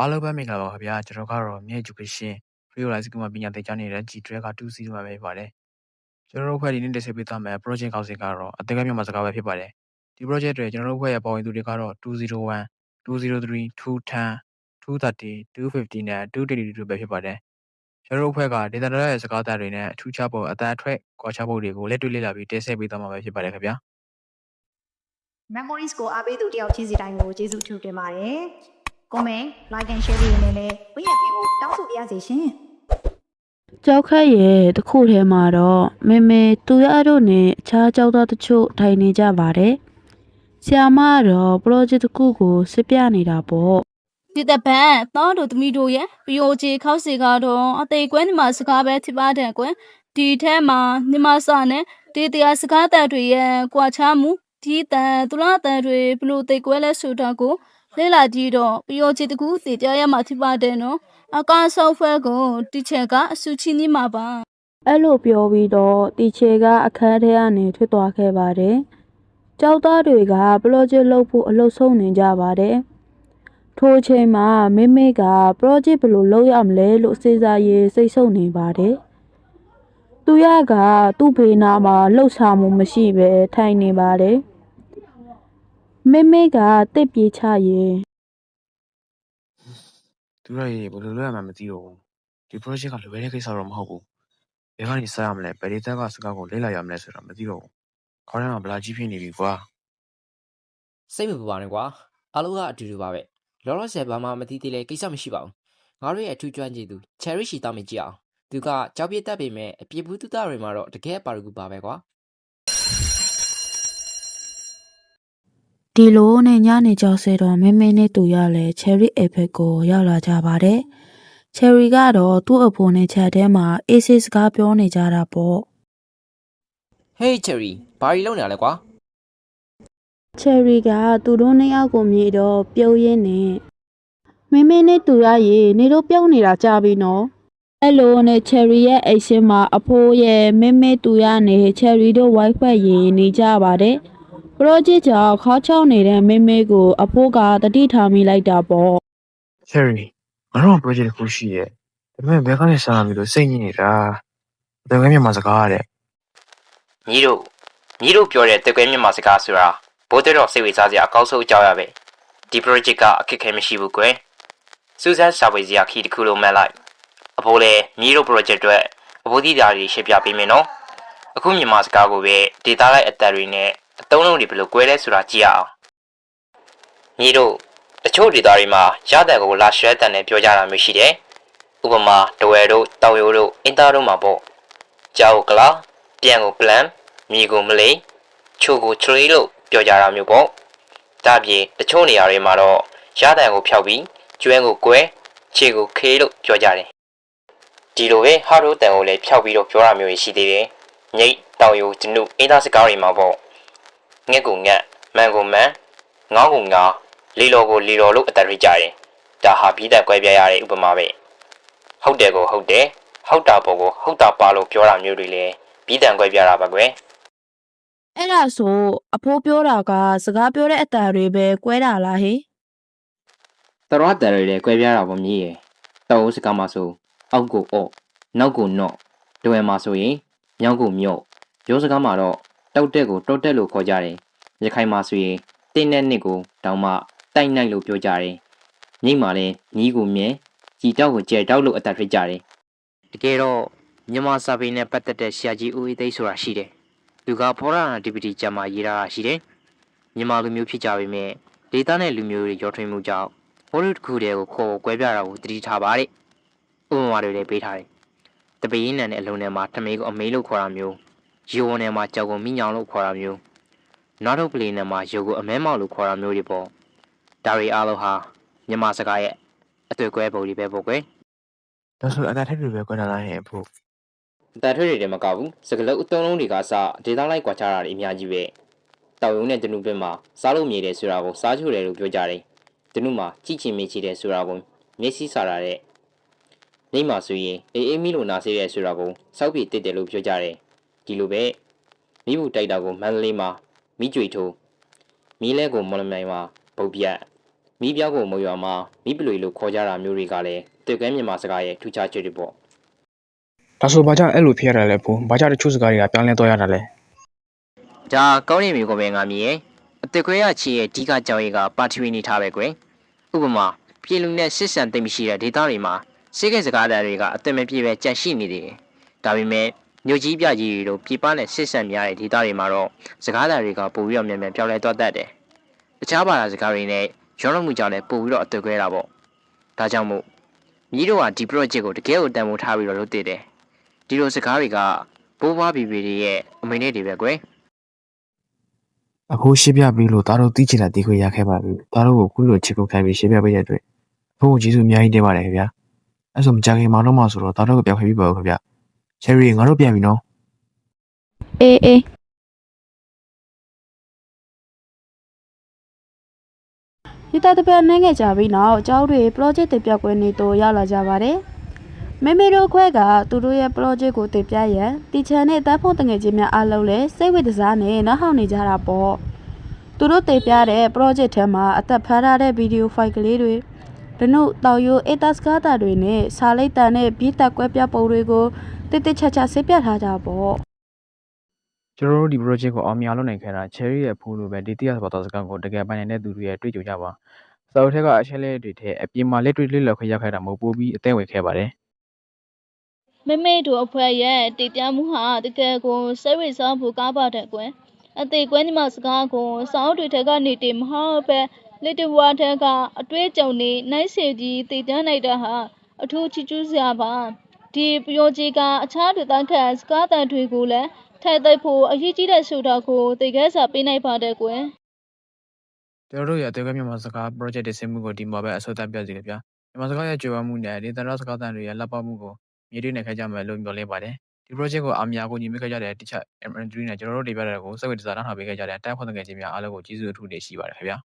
အားလုံးပဲမင်္ဂလာပါခင်ဗျာကျွန်တော်ကတော့မြေ education realize ကမှပညာသင်ကြားနေတဲ့ G track က2 0မှာပဲဖြစ်ပါတယ်ကျွန်တော်တို့ဖွဲ့ဒီနေ့တက်ဆက်ပေးသွားမယ် project ကောက်စဉ်ကတော့အသက်ကမြန်မာစကားပဲဖြစ်ပါတယ်ဒီ project တွေကျွန်တော်တို့ဖွဲ့ရဲ့ပေါ်ဝင်သူတွေကတော့201 203 210 230 250နဲ့232ပဲဖြစ်ပါတယ်ကျွန်တော်တို့ဖွဲ့က data ရဲ့စကားသားတွေနဲ့အထူးခြားဖို့အတန်းအထွက်ကွာခြားဖို့တွေကိုလက်တွေ့လေ့လာပြီးတက်ဆက်ပေးသွားမှာပဲဖြစ်ပါတယ်ခင်ဗျာ memories ကိုအားပေးသူတယောက်ချင်းစီတိုင်းကိုကျေးဇူးထူးတင်ပါတယ်။ comment like and share လေးနဲ့လည်းဝိညာဉ်ပေးဖို့တောင်းဆိုပါရစေရှင်။ကြောက်ခက်ရဲ့တစ်ခုထဲမှာတော့မေမေသူရတို့နဲ့အခြားကြောက်သားတချို့ထိုင်နေကြပါတယ်။ဆီယာမကတော့ project တစ်ခုကိုစစ်ပြနေတာပေါ့ဒီတပန်တော့တို့သမီးတို့ရဲ့ POJ ခောက်စီကတော့အသေးကွဲနေမှာစကားပဲဖြစ်ပါတယ်ကွယ်ဒီထဲမှာနေမစာနဲ့ဒီတရားစကားတန်တွေရဲ့ကွာခြားမှုဒီတန်သူလားတန်တွေဘလို့သိကွဲလဲဆိုတာကို လေ့လာကြည့်တော့ POJ တကူသိကြရမှာဖြစ်ပါတယ်နော်အကားဆောက်ဖွဲကိုတီချယ်ကအဆူချင်းကြီးမှာပါ။အဲ့လိုပြောပြီးတော့တီချေကအခန်းထဲကနေထွက်သွားခဲ့ပါတယ်။ကြောက်သားတွေက project လုပ်ဖို့အလုပ်ဆုံးနေကြပါတယ်။ထိုအချိန်မှာမေမေက project ဘယ်လိုလုပ်ရမလဲလို့စဉ်းစားရစိတ်ဆုံနေပါတယ်။သူရကသူ့ဘေးနားမှာလှုပ်ရှားမှုမရှိပဲထိုင်နေပါတယ်။ မေမေကတစ်ပြေးချရင်သူတို့ရေဘယ်လိုလုပ်ရမှန်းမသိတော့ဘူးဒီ project ကလွယ်တဲ့ကိစ္စတော့မဟုတ်ဘူးဘယ်ကနေစရမလဲဘယ်ဒေတာကစကားကိုလေ့လာရမလဲဆိုတာမသိတော့ဘူးခေါင်းထဲမှာဗလာကြီးဖြစ်နေပြီကွာစိတ်မပူပါနဲ့ကွာအားလုံးကအတူတူပါပဲလောလောဆယ်ဘာမှမသိသေးလဲကိစ္စမရှိပါဘူးငါတို့ရဲ့အထူးကျွမ်းကျင်သူ cherry ရှိတောင်းမကြည့်အောင်သူကကြောက်ပြစ်တတ်ပေမဲ့အပြစ်ဘူးတုတတွေမှာတော့တကယ်ပါရကူပါပဲကွာ ဒီလိုနဲ့ညနေကြောက်စေတော့မင်းမင်းနဲ့သူရလဲ cherry အဖက်ကိုရောက်လာကြပါတယ် cherry ကတော့သူ့အဖိုးနဲ့ချက်ထဲမှာအေးဆေးစကားပြောနေကြတာပေါ့ဟေး cherry ဘာကြီးလုံးနေရလဲကွာ cherry ကသူတို့နှစ်ယောက်ကိုမြည်တော့ပြုံးရင်းနဲ့မင်းမင်းနဲ့သူရရေနေတို့ပြုံးနေတာကြပြီနော်အဲ့လိုနဲ့ cherry ရဲ့အိတ်ရှင်မှာအဖိုးရဲ့မင်းမင်းသူရနဲ့ cherry တို့ wifi ရေနေကြပါတယ် project ကြောင့်ခေါင်းချောင်းနေတဲ့မင်းမင်းကိုအဖိုးကတတိထားမိလိုက်တာပေါ့ cherry ငါတို့က project တစ်ခုရှိရဲ့ဒါပေမဲ့ဘယ်ကနေစရမလို့စိတ်ညစ်နေတာအသက်ကမြန်မာစကားရတဲ့ညီတို့ညီတို့ပြောတဲ့တက်ကွဲမြန်မာစကားဆိုတာဘိုးတဲ့တော့စိတ်ဝင်စားစရာအကောင်းဆုံးအကြောင်းရပဲဒီ project ကအခက်ခဲမရှိဘူးကွယ်စူးစမ်းရှာဖွေစရာခီတစ်ခုလုံးမဲ့လိုက်အဖိုးလည်းညီတို့ project အတွက်အဖိုးတိတာတွေရှင်းပြပေးမယ်နော်အခုမြန်မာစကားကိုပဲ data လိုက်အသက်တွေနဲ့အ သုံးလုံးတွေဘယ်လိုကွဲလဲဆိုတာကြည့်ရအောင်ညီတို့တချို့ data တွေမှာရတဲ့ကိုလာရှဲတဲ့နဲ့ပြောကြတာမျိုးရှိတယ်ဥပမာတဝဲတို့တောင်ရိုးတို့အင်တာတို့မှာပေါ့ကြောက်ကလာပြန်ကို plan မြေကိုမလေးချိုကို tree လို့ပြောကြတာမျိုးပေါ့ဒါအပြင်တချို့နေရာတွေမှာတော့ရတဲ့ကိုဖျောက်ပြီးကျွဲကိုကွဲခြေကိုခေးလို့ပြောကြတယ်ဒီလိုပဲဟာရိုတန်ကိုလည်းဖျောက်ပြီးတော့ပြောတာမျိုးရှိသေးတယ်မြိတ်တောင်ရိုးကျနုအင်းသားစကားတွေမှာပေါ့ ငှက်ကိုငှက်မန်ကိုမန်ငေါကိုငါလီလောကိုလီလောလို့အတရိကြတယ်ဒါဟာပြီးတဲ့ကွဲပြားရတဲ့ဥပမာပဲဟုတ်တယ်ကိုဟုတ်တယ်ဟုတ်တာပေါ်ကိုဟုတ်တာပါလို့ပြောတာမျိုးတွေလည်းပြီးတန်ကွဲပြားတာပါကွယ်အဲ့ဒါဆိုအဖိုးပြောတာကစကားပြောတဲ့အတန်တွေပဲကွဲတာလားဟေသရဝတ္တတွေလည်းကွဲပြားတာပေါ့မြည်ရယ်တောက်စကားမှာဆိုအောက်ကိုအော့နောက်ကိုနော့ဒွယ်မှာဆိုရင်မြောက်ကိုမြော့ရိုးစကားမှာတော့ တောက်တက်ကိုတောက်တက်လို့ခေါ်ကြတယ်ရခိုင်မှာဆိုရင်တင်းနဲ့နှစ်ကိုတောင်မှတိုက်နိုင်လို့ပြောကြတယ်မြိတ်မှာလည်းညီးကိုမြဲကြည်တောက်ကိုကြဲတောက်လို့အတတ်ဖြစ်ကြတယ်တကယ်တော့မြန်မာစာပေနဲ့ပတ်သက်တဲ့ဆရာကြီးဦးအေးသိန်းဆိုတာရှိတယ်သူကဖောရနာဒီပတီကျမ်းမှာရေးထားတာရှိတယ်မြန်မာလူမျိုးဖြစ်ကြပေမဲ့ဒေသနဲ့လူမျိုးတွေရောထွေးမှုကြောင့်ဟိုလူတစ်ခုတည်းကိုခေါ်ကွဲပြတာကိုတတိထားပါတဲ့ဥပမာတွေလည်းပေးထားတယ်တပင်းနံနဲ့အလုံးထဲမှာထမေးကိုအမေးလို့ခေါ်တာမျိုး ရေဝနယ်မှာကြောက်ကိုမိညောင်လို့ခေါ်တာမျိုးနောက်တော့ပလီနယ်မှာရုပ်ကိုအမဲမောက်လို့ခေါ်တာမျိုးတွေပေါ့ဒါတွေအားလုံးဟာမြန်မာစကားရဲ့အတွေ့အကွဲပုံတွေပဲပေါ့ကွယ်ဒါဆိုအတန်းထက်တွေပဲကွာတာလားဟဲ့အဖို့အတန်ထွေးတွေလည်းမကဘူးစကလုံးအသုံးလုံးတွေကစဒေသလိုက်ကွာခြားတာတွေအများကြီးပဲတောင်ယုံနဲ့တနုပင်မှာစားလို့မြေတယ်ဆိုတာကိုစားချိုတယ်လို့ပြောကြတယ်တနုမှာကြည့်ချင်မေးချင်တယ်ဆိုတာကိုမျက်စိစာတာတဲ့နေမှာဆိုရင်အေးအေးမီလိုနာစေးတယ်ဆိုတာကိုစောက်ပြေတစ်တယ်လို့ပြောကြတယ် ဒီလိုပဲမိဘူးတိုက်တာကိုမန္တလေးမှာမိကြွေထိုးမီးလဲကိုမော်လမြိုင်မှာပုတ်ပြတ်မီးပြောက်ကိုမုံရွာမှာမီးပလွေလို့ခေါ်ကြတာမျိုးတွေကလည်းတေကွဲမြန်မာစကားရဲ့ထူးခြားချက်တွေပေါ့ဒါဆိုဘာကြောင့်အဲ့လိုဖြစ်ရတာလဲဖိုးဘာကြောင့်တချို့စကားတွေကပြောင်းလဲသွားရတာလဲဒါကောင်းနေပြီကိုပဲငါမြည်ရဲ့အသက်ခွဲရချီရဲ့အဓိကကြောင့်ရေးကပါတီဝင်နေထားပဲကွယ်ဥပမာပြည်လူနဲ့စစ်ဆန်သိမ့်မရှိတဲ့ဒေသတွေမှာစိတ်ကစကားသားတွေကအသက်မပြေပဲကြန့်ရှိနေတယ်ဒါပေမဲ့ မြို့ကြီးပြကြီးတွေတို့ပြည်ပနဲ့စစ်ဆန်များတဲ့ဒေသတွေမှာတော့စကားသားတွေကပိုပြီးတော့မြန်မြန်ပြောင်းလဲသွားတတ်တယ်တခြားဘာသာစကားတွေနဲ့ရောနှောမှုကြောင့်လည်းပိုပြီးတော့အသက်ခွဲတာပေါ့ဒါကြောင့်မို့မြည်တို့ကဒီ project ကိုတကယ်ကိုတန်ဖိုးထားပြီးတော့လုပ်တည်တယ်ဒီလိုစကားတွေကဘိုးဘွားဘီဘီတွေရဲ့အမိန့်တွေပဲကွယ်အဖိုးရှင်းပြပြီးလို့သားတို့သိချင်တာသိခွင့်ရခဲ့ပါပြီသားတို့ကိုခုလိုချစ်ဖို့ခံပြီးရှင်းပြပေးတဲ့အတွက်အဖိုးကိုကျေးဇူးအများကြီးတင်ပါတယ်ခင်ဗျာအဲ့ဆိုမကြခင်မောင်တော့မှဆိုတော့သားတို့ကိုပြောင်းခွင့်ပြပါဦးခင်ဗျာ ချယ်ရီငါတို့ပြန်ပြီနော်အေးအေးဒီတာတပည့်နိုင်ခဲ့ကြပြီးနောက်ကျောင်းတွေ project တင်ပြပွဲနေတော့ရောက်လာကြပါတယ်။မေမေတို့ခွဲကသူတို့ရဲ့ project ကိုတင်ပြရန်တီချန်နဲ့တပ်ဖို့တငယ်ချင်းများအားလုံးလည်းစိတ်ဝိတစားနဲ့နားဟောင်နေကြတာပေါ့။သူတို့တင်ပြတဲ့ project ထဲမှာအသက်ဖမ်းထားတဲ့ video file ကလေးတွေ ဒနုတောက်ရိုးအေတာစကားတာတွေနဲ့စာလိပ်တန်နဲ့ဘီတက်ကွဲပြပုံတွေကိုတိတိကျကျဆေးပြထားကြပေါ့ကျွန်တော်တို့ဒီ project ကိုအောင်မြင်အောင်လုပ်နိုင်ခဲ့တာ cherry ရဲ့အဖိုးလိုပဲဒီတရားဘာသာစကားကိုတကယ်ပိုင်နိုင်တဲ့သူတွေရဲ့တွေ့ကြုံကြပါစာအုပ်ထဲကအချက်လေးတွေထဲအပြင်မှာလက်တွေ့လေးလောက်ခွင့်ရခဲ့တာမဟုတ်ပို့ပြီးအသက်ဝင်ခဲ့ပါတယ်မမေတို့အဖွဲ့ရဲ့တည်ပြမှုဟာတကယ်ကိုစိတ်ဝင်စားဖို့ကားပါတယ်ကွယ် အသေးကွဲညီမစကားကိုစောင်းတွေထက်ကနေတည်မဟုတ်ပဲလက်တဝါထက်ကအတွေ့အကြုံနေနိုင်စေကြီးတည်တန်းလိုက်တာဟာအထူးချီးကျူးစရာပါဒီပျော်ကြီးကအခြားဒေသခံစကားတန်တွေကိုလည်းထိုက်သိပ်ဖို့အရေးကြီးတဲ့ဆိုတာကိုသိခဲ့စားပေးနိုင်ပါတယ်ကွယ်ကျွန်တော်တို့ရဲ့အသေးကမြန်မာစကား project တင်ဆက်မှုကိုဒီမှာပဲအဆုံးသတ်ပြစီကြဗျာမြန်မာစကားရဲ့ကြွယ်ဝမှုနဲ့ဒေသနာစကားသံတွေရဲ့လက်ပတ်မှုကိုမြေတိနေခဲ့ကြမယ်လို့ပြောလဲပါတယ် ဒီ project ကိုအောင်မြင်ကိုညီမခဲ့ကြတဲ့ teacher MN3 နဲ့ကျွန်တော်တို့တွေပြတဲ့ကိုစိတ်ဝင်စားနားထောင်ပေးခဲ့ကြတဲ့တိုက်ခွင့်ငယ်ချင်းများအားလုံးကိုကျေးဇူးအထူးတင်ရှိပါတယ်ခင်ဗျာ